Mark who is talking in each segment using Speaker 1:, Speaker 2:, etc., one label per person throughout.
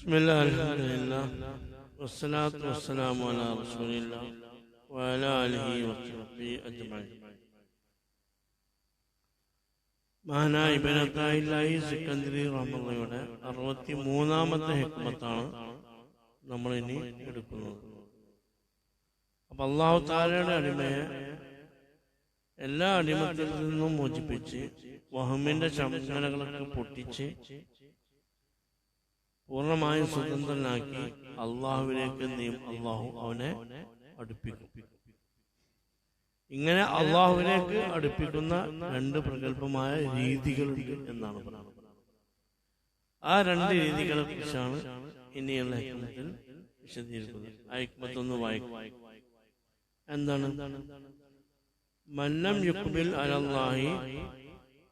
Speaker 1: بسم الله الحمد لله والصلاة والسلام على رسول الله وعلى آله وصحبه أجمعين മഹാനായ ഇബനത്തായി സിക്കന്ദരി റഹ്മയുടെ അറുപത്തി മൂന്നാമത്തെ ഹിക്മത്താണ് നമ്മൾ ഇനി എടുക്കുന്നത് അപ്പൊ അള്ളാഹു താലയുടെ അടിമയെ എല്ലാ അടിമത്തിൽ നിന്നും മോചിപ്പിച്ച് വഹമിന്റെ ചമ്മലകളൊക്കെ പൊട്ടിച്ച് പൂർണമായും സ്വതന്ത്രനാക്കി അള്ളാഹുവിലേക്ക് നീ അള്ളാഹു അവനെ അടുപ്പിക്കും. ഇങ്ങനെ അള്ളാഹുവിലേക്ക് അടുപ്പിക്കുന്ന രണ്ട് പ്രഗത്ഭമായ രീതികളുണ്ട് എന്നാണ് ആ രണ്ട് രീതികളെ കുറിച്ചാണ് ഇനിയുള്ള ഹിക്മത്തിൽ വിശദീകരിക്കുന്നത്. ആ എന്താണ്? മന്നം യുക്ബിൽ അലല്ലാഹി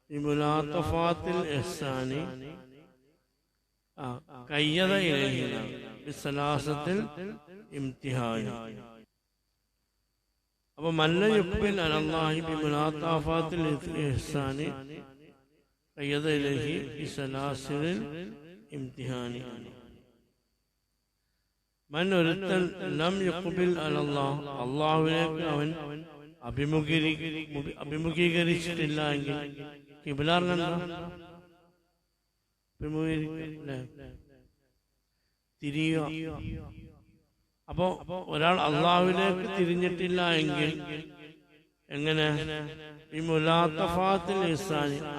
Speaker 1: ബിമുലാത്തഫാത്തിൽ ഇഹ്സാനി ആ, കയ്യത ഇലഹിന ബിസലാസത്തിൽ ഇംതിഹാനി അപ്പൊ മല്ല യുക്ബിൽ അലല്ലാഹി ബിമുലാത്താഫാത്തിൽ ഇഹ്സാനി കയ്യത ഇലഹി ബിസലാസിൽ ഇംതിഹാനി. മൻ ഒരുത്തൻ ലം യുക്ബിൽ അലല്ലാഹ് അള്ളാഹുവിലേക്ക് അവൻ അഭിമുഖീകരി അഭിമുഖീകരിച്ചിട്ടില്ല എങ്കിൽ കിബിലാറിനെന്താ? തിരിയുക. അപ്പോ ഒരാൾ അള്ളാഹുവിലേക്ക് തിരിഞ്ഞിട്ടില്ല എങ്കിൽ എങ്ങനെ? ഈ മുലാത്തഫാത്തിൽ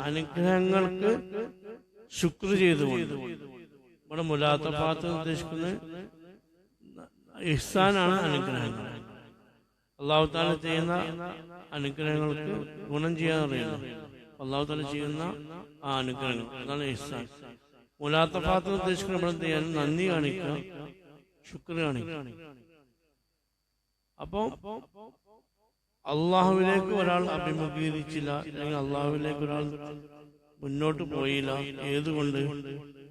Speaker 1: അനുഗ്രഹങ്ങൾക്ക് ശുക്ർ ചെയ്തുകൊണ്ട് ഇവിടെ മുലാത്തഫാത്ത് ഉദ്ദേശിക്കുന്നത് ഇഹ്സാനാണ് അനുഗ്രഹങ്ങൾ. അള്ളാഹു താല ചെയ്യുന്ന അനുഗ്രഹങ്ങൾക്ക് ഗുണം ചെയ്യാൻ അറിയുന്നു അള്ളാഹു താല ചെയ്യുന്ന ആ അനുഗ്രഹങ്ങൾ. അതാണ് ഇഹ്സാൻ. മുലാത്തഫാത്ത് ഉദ്ദേശിക്കുന്ന നമ്മൾ എന്ത് ചെയ്യാൻ? നന്ദി കാണിക്കുക. ശുക്ർ കാണിക്കുക. അപ്പോ അള്ളാഹുവിലേക്ക് ഒരാൾ അഭിമുഖീകരിച്ചില്ല. അല്ലെങ്കിൽ അള്ളാഹുവിലേക്ക് ഒരാൾ മുന്നോട്ട് പോയില്ല. ഏതുകൊണ്ട്?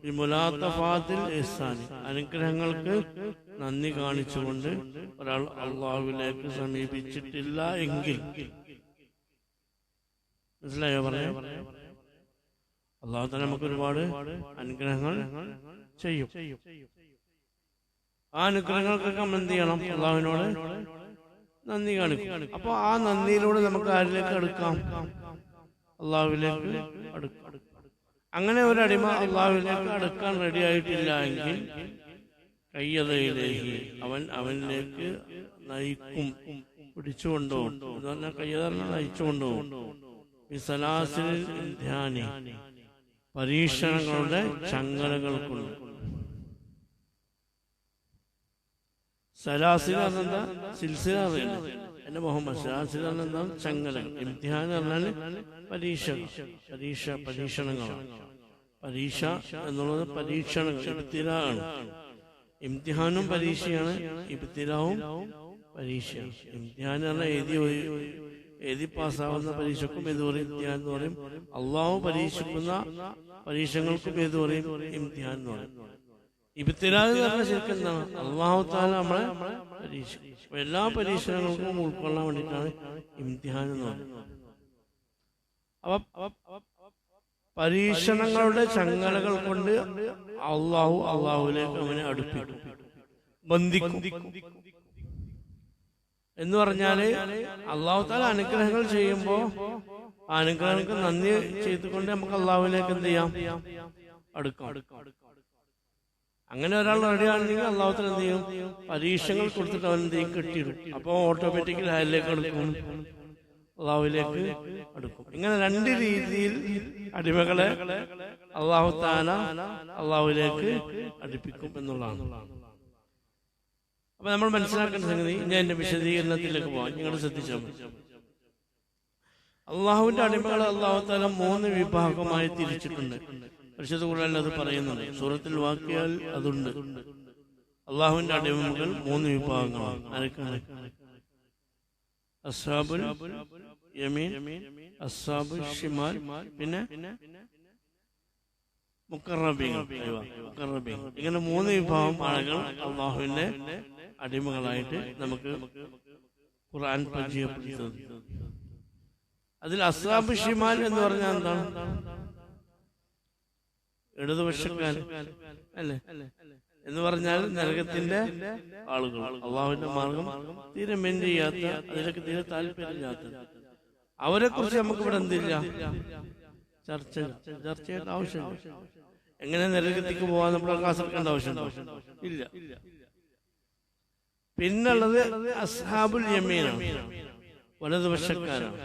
Speaker 1: ഈ മുലാത്തഫാത്തിൽ ഇഹ്സാനി അനുഗ്രഹങ്ങൾക്ക് നന്ദി കാണിച്ചുകൊണ്ട് ഒരാൾ അള്ളാഹുവിലേക്ക് സമീപിച്ചിട്ടില്ല എങ്കിൽ. മനസ്സിലായോ പറയാം അള്ളാഹു തന്നെ നമുക്ക് ഒരുപാട് അനുഗ്രഹങ്ങൾ ചെയ്യും. ആ അനുഗ്രഹങ്ങൾക്കൊക്കെ നമ്മൾ എന്ത് ചെയ്യണം? അള്ളാഹുവിനോട് നന്ദി കാണിക്കും. അപ്പൊ ആ നന്ദിയിലൂടെ നമുക്ക് ആരിലേക്ക് അടുക്കാം? അള്ളാഹുവിലേക്ക് അങ്ങനെ ഒരു അടിമ അള്ളാഹുവിലേക്ക് അടുക്കാൻ റെഡി ആയിട്ടില്ല എങ്കിൽ കയ്യതയിലേക്ക് അവൻ അവനിലേക്ക് നയിക്കും. പിടിച്ചുകൊണ്ടോ എന്ന് പറഞ്ഞാൽ കയ്യതറിനെ ഈ സലാസിൽ ധ്യാനി പരീക്ഷണങ്ങളുടെ ചങ്ങലകൾ കൊണ്ട് സലാസിൽ എന്താ സിൽസില അറിയില്ല എന്റെ മുഹമ്മദ് സലാസിൽ എന്താ ചങ്ങല ഇംതിഹാൻ പറഞ്ഞാൽ പരീക്ഷ പരീക്ഷ പരീക്ഷണങ്ങളാണ് പരീക്ഷ എന്നുള്ളത് പരീക്ഷണങ്ങൾ. ഇബ്തിലാണ് ഇംതിഹാനും പരീക്ഷയാണ് ഇബ്തിലാവും പരീക്ഷയാണ്. ഇംതിഹാൻ പറഞ്ഞാൽ എഴുതി എഴുതി പാസ്സാവുന്ന പരീക്ഷക്കും ഏത് പറയും ഇംതിഹാൻ എന്ന് പറയും. അള്ളാഹു പരീക്ഷിക്കുന്ന പരീക്ഷകൾക്കും ഏത് പറയും ഇംതിഹാൻ എന്ന് പറയും. പറഞ്ഞ ശരിക്കും അള്ളാഹു നമ്മളെ പരീക്ഷ എല്ലാ പരീക്ഷണങ്ങൾക്കും ഉൾക്കൊള്ളാൻ വേണ്ടിയിട്ടാണ് ഇംതിഹാൻ എന്ന് പറയുന്നത്. പരീക്ഷണങ്ങളുടെ ചങ്ങലകൾ കൊണ്ട് അള്ളാഹു അള്ളാഹുലേക്ക് അവനെ അടുപ്പിക്കും. ബന്ധിക്കും. എന്ന് പറഞ്ഞാൽ അള്ളാഹു താല അനുഗ്രഹങ്ങൾ ചെയ്യുമ്പോ അനുഗ്രഹങ്ങൾക്ക് നന്ദി ചെയ്തുകൊണ്ട് നമുക്ക് അള്ളാഹുവിലേക്ക് എന്ത് ചെയ്യാം? അടുക്കാം. അങ്ങനെ ഒരാൾ റെഡിയാണെങ്കിൽ അള്ളാഹു താല എന്ത് ചെയ്യും? പരീക്ഷകൾ കൊടുത്തിട്ട് അവൻ എന്ത് ചെയ്യും? കെട്ടിയിടും. അപ്പൊ ഓട്ടോമാറ്റിക്കലി അതിലേക്ക് അടുക്കും അള്ളാഹുവിലേക്ക് അടുക്കും. ഇങ്ങനെ രണ്ട് രീതിയിൽ അടിമകളെ അള്ളാഹു താന അള്ളാഹുവിലേക്ക് അടുപ്പിക്കും എന്നുള്ളതാണ്. അപ്പൊ നമ്മൾ മനസ്സിലാക്കേണ്ട സംഗതി ഞാൻ എന്റെ വിശദീകരണത്തിലേക്ക് പോവാം നിങ്ങൾ ശ്രദ്ധിച്ചാൽ അള്ളാഹുവിന്റെ അടിമകളെ അള്ളാഹു താല മൂന്ന് വിഭാഗമായി തിരിച്ചിട്ടുണ്ട്. പരിശുദ്ധ കൂടുതൽ അത് പറയുന്നുണ്ട്. സൂറത്തിൽ വാക്കിയാൽ അതുണ്ട്. അള്ളാഹുവിന്റെ അടിമകൾ മൂന്ന് വിഭാഗങ്ങളാണ്. ആരൊക്കെയാണ്? അസാബുൽ യമീൻ അസാബുൽ ഷിമാൽ പിന്നെ മുക്കറബികൾ മുക്കറബികൾ ഇങ്ങനെ മൂന്ന് വിഭാഗം ആളുകൾ അള്ളാഹുവിന്റെ അടിമകളായിട്ട് നമുക്ക് ഖുർആൻ പരിചയപ്പെടുത്തുന്നത്. അതിൽ അസാബ് ഷിമാൽ എന്ന് പറഞ്ഞാൽ എന്താണ്? ഇടതുപക്ഷക്കാർ അല്ലേ? എന്ന് പറഞ്ഞാൽ നരകത്തിന്റെ ആളുകൾ. അള്ളാഹുവിന്റെ മാർഗം തീരെ മെൻ ചെയ്യാത്ത അതിലൊക്കെ തീരെ താല്പര്യമില്ലാത്ത. അവരെ കുറിച്ച് നമുക്ക് ഇവിടെ എന്തില്ല? ചർച്ച ചർച്ച ചെയ്യേണ്ട ആവശ്യമില്ല. എങ്ങനെ നരകത്തേക്ക് പോവാൻ നമ്മൾ കാസർക്കേണ്ട ആവശ്യം ഇല്ല. പിന്നുള്ളത് അസ്ഹാബുൽ യമീനാണ്. വലതുപക്ഷക്കാരാണ്.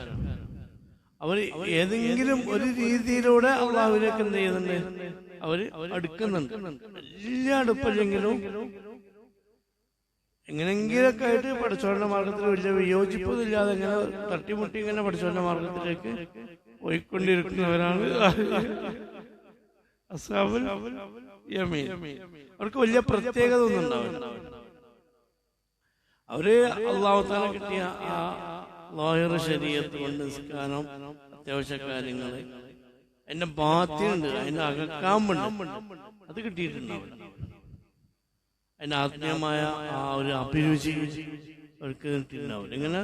Speaker 1: അവർ ഏതെങ്കിലും ഒരു രീതിയിലൂടെ അള്ളാഹുലേക്ക് എന്ത് ചെയ്യുന്നുണ്ട്? അവർ അടുക്കുന്നുണ്ട്. വലിയ അടുപ്പില്ലെങ്കിലും എങ്ങനെങ്കിലൊക്കെ ആയിട്ട് പഠിച്ചവരുടെ മാർഗത്തിൽ വലിയ വിയോജിപ്പൊന്നുമില്ലാതെ ഇങ്ങനെ തട്ടിമുട്ടി ഇങ്ങനെ പഠിച്ചവരുടെ മാർഗത്തിലേക്ക് പോയിക്കൊണ്ടിരിക്കുന്നവരാണ് അവർക്ക് വലിയ പ്രത്യേകത ഒന്നും ഉണ്ടാവില്ല അവർ അള്ളാഹുത്താല കിട്ടിയ ആ ലോയർ ശരീരത്ത് കൊണ്ട് നിസ്കാരം അത്യാവശ്യ കാര്യങ്ങൾ. അതിന്റെ ബാധ്യമുണ്ട് അതിന്റെ അകക്കാമ്പുണ്ട്. അത് കിട്ടിയിട്ടുണ്ടാവും അതിന്റെ ആത്മീയമായ ആ ഒരു അഭിരുചി അവർക്ക് കിട്ടിയിട്ടുണ്ടാവും ഇങ്ങനെ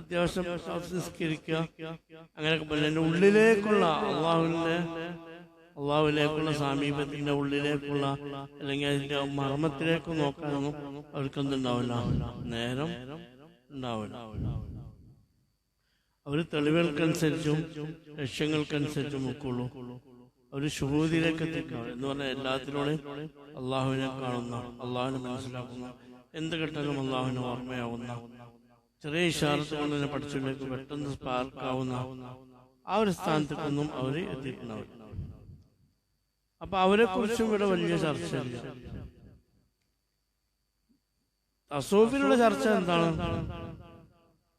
Speaker 1: അത്യാവശ്യം നിസ്കരിക്കുക അങ്ങനെയൊക്കെ പോലെ എന്റെ ഉള്ളിലേക്കുള്ള അള്ളാഹുവിന്റെ അള്ളാഹുവിലേക്കുള്ള സമീപത്തിന്റെ ഉള്ളിലേക്കുള്ള അല്ലെങ്കിൽ അതിന്റെ മർമ്മത്തിലേക്ക് നോക്കാനൊന്നും അവർക്കെന്തുണ്ടാവില്ല നേരം ഉണ്ടാവില്ല. അവർ തെളിവുകൾക്കനുസരിച്ചും ലക്ഷ്യങ്ങൾക്കനുസരിച്ചും ഒക്കുള്ളൂ അവർ ശുഭൂതിയിലേക്ക് എന്ന് പറഞ്ഞാൽ എല്ലാത്തിനോടെ അള്ളാഹുവിനെ കാണുന്ന അള്ളാഹുവിനെ മനസ്സിലാക്കുന്ന എന്ത് ഘട്ടങ്ങളും അള്ളാഹുവിനെ ഓർമ്മയാവുന്ന ചെറിയ ഇഷാറത്ത് കൊണ്ട് തന്നെ പഠിച്ചിലേക്ക് പെട്ടെന്ന് സ്പാർക്കാവുന്ന ആ ഒരു സ്ഥാനത്തേക്കൊന്നും അവർ എത്തിയിട്ടുണ്ടാവും അപ്പൊ അവരെ കുറിച്ചും ഇവിടെ വലിയ ചർച്ചയില്ല. തസോഫിലുള്ള ചർച്ച എന്താണ്?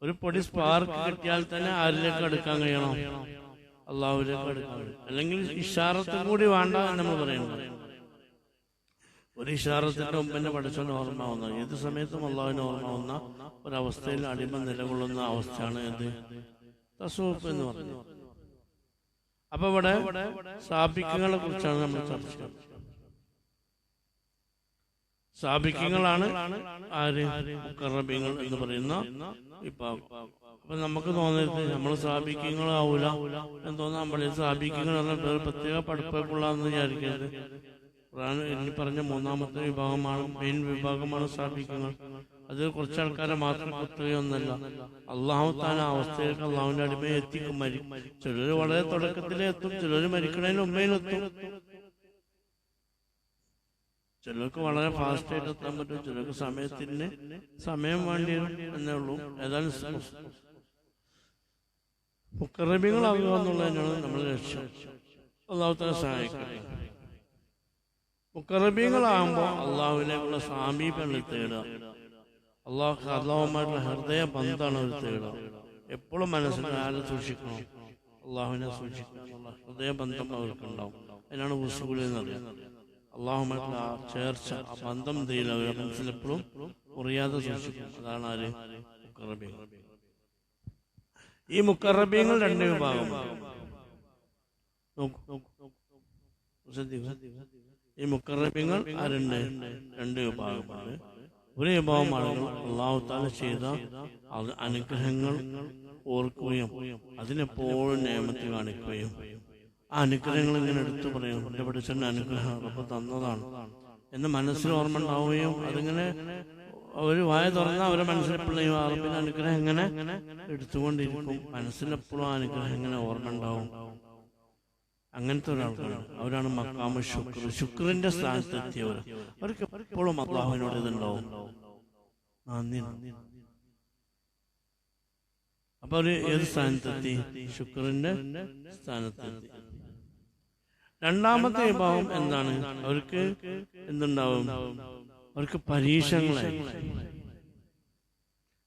Speaker 1: ഒരു പൊടി സ്പാർക്ക് കിട്ടിയാൽ തന്നെ ആരിലേക്ക് എടുക്കാൻ കഴിയണം? അള്ളാഹുലേക്ക് എടുക്കാൻ അല്ലെങ്കിൽ ഇഷാറത്തും കൂടി വേണ്ട നമ്മൾ പറയുന്നത് ഒരു ഇഷാറത്തിന്റെ മുമ്പ് പഠിച്ച പഠിച്ചോണ്ട് ഓർമ്മ ഏത് സമയത്തും അള്ളാഹുവിന് ഓർമ്മ ഒരവസ്ഥയിൽ അടിമ നിലകൊള്ളുന്ന അവസ്ഥയാണ് എന്ത്? തസൂഫ് എന്ന് പറയുന്നത്. അപ്പൊ ഇവിടെ സ്ഥാപിക്കങ്ങളെ കുറിച്ചാണ് നമ്മൾ ചർച്ച ചെയ്യുന്നത്. സ്ഥാപിക്കങ്ങളാണ് ആര്? മുക്കറബിങ്ങൾ എന്ന് പറയുന്ന വിഭാഗം അപ്പൊ നമുക്ക് തോന്നരുത് നമ്മൾ സ്ഥാപിക്കങ്ങളാവൂല എന്ന് തോന്നാൻ പറയും സ്ഥാപിക്കങ്ങൾ പ്രത്യേക പഠിപ്പുള്ളതെന്ന് വിചാരിക്കരുത്. ഖുർആൻ ഇനി പറഞ്ഞ മൂന്നാമത്തെ വിഭാഗമാണ് മെയിൻ വിഭാഗമാണ് സ്ഥാപിക്കങ്ങൾ അത് കുറച്ച് ആൾക്കാരെ മാത്രം കുത്തുകയൊന്നല്ല. അള്ളാഹു താൻ അവസ്ഥയിലേക്ക് അള്ളാഹുവിന്റെ അടിമയെ എത്തിക്കും മരിക്കും ചിലര് വളരെ തുടക്കത്തിലേ എത്തും ചിലര് മരിക്കണതിന് മുമ്പേനെത്തും. ചിലർക്ക് വളരെ ഫാസ്റ്റ് ആയിട്ട് എത്താൻ പറ്റും ചിലർക്ക് സമയത്തിന് സമയം വേണ്ടി എന്നേ ഉള്ളൂ ഏതായാലും മുക്കറബികളാകുക എന്നുള്ളതിനാണ് നമ്മൾ ലക്ഷ്യം. അള്ളാഹു സഹായിക്കുന്നത് മുക്കറബികളാകുമ്പോൾ അള്ളാഹുവിനേക്കുള്ള സാമീപ്യങ്ങൾ തേടുക. അള്ളാഹു അള്ളാഹുമായിട്ടുള്ള ഹൃദയ ബന്ധമാണ് അവർ തേടുക. എപ്പോഴും മനസ്സിൽ ആരെ സൂക്ഷിക്കണം? അള്ളാഹുവിനെ സൂക്ഷിക്കണം ഹൃദയ ബന്ധം അവർക്കുണ്ടാവും. അതിനാണ് ഉസൂലെന്ന് എന്ന് പറയുന്നത്. അള്ളാഹുമായിട്ടുള്ള ആ ചേർച്ച ആ ബന്ധം എന്തെയില്ല മനസ്സിലെപ്പോഴും കുറയാതെ സൂക്ഷിക്കും. അതാണ് ആര്? മുക്കറബികൾ ഈ മുക്കറബിങ്ങൾ രണ്ട് വിഭാഗം. നോക്കൂ. ഈ മുക്കറബിങ്ങൾ ആരുണ്ട് രണ്ട് വിഭാഗമാണ്. ഒരു വിഭാഗം ആളുകൾ അള്ളാഹു താല ചെയ്ത അനുഗ്രഹങ്ങൾ ഓർക്കുകയും അതിനെപ്പോഴും നിയമത്തിൽ കാണിക്കുകയും അനുഗ്രഹങ്ങൾ ഇങ്ങനെ എടുത്തു പറയും. എന്റെ പഠിച്ചെന്റെ അനുഗ്രഹം അപ്പൊ തന്നതാണ്. എന്ന് മനസ്സിൽ ഓർമ്മ ഉണ്ടാവുകയും അതിങ്ങനെ ഒരു വായ തുറന്നാൽ അവരെ മനസ്സിലെപ്പോഴും പിന്നെ അനുഗ്രഹം എങ്ങനെ എടുത്തുകൊണ്ടിരിക്കും. മനസ്സിലെപ്പോഴും അനുഗ്രഹം ഇങ്ങനെ ഓർമ്മ ഉണ്ടാവും. അങ്ങനത്തെ ഒരാൾക്കാണ്. അവരാണ് മക്കാമ ശുക്ർ. ശുക്രന്റെ സ്ഥാനത്ത് എത്തിയവർ. അവർക്ക് എപ്പോഴും അള്ളാഹുവിനോട് ഇതുണ്ടാവും. നന്ദി. അപ്പൊ അവർ ഏത് സ്ഥാനത്തെത്തി? ശുക്രന്റെ സ്ഥാനത്തെത്തി. രണ്ടാമത്തെ വിഭാഗം എന്താണ്? അവർക്ക് എന്തുണ്ടാവും? അവർക്ക് പരീക്ഷകളായി